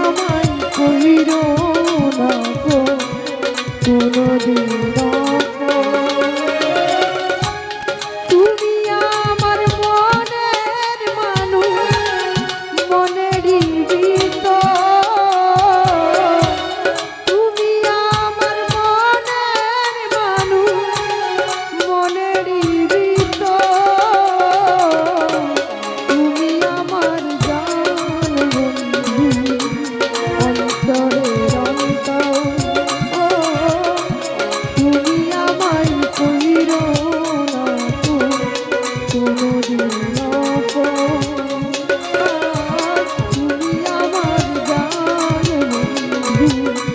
আমায় কইরো না গো কোনো দিন বন্ধু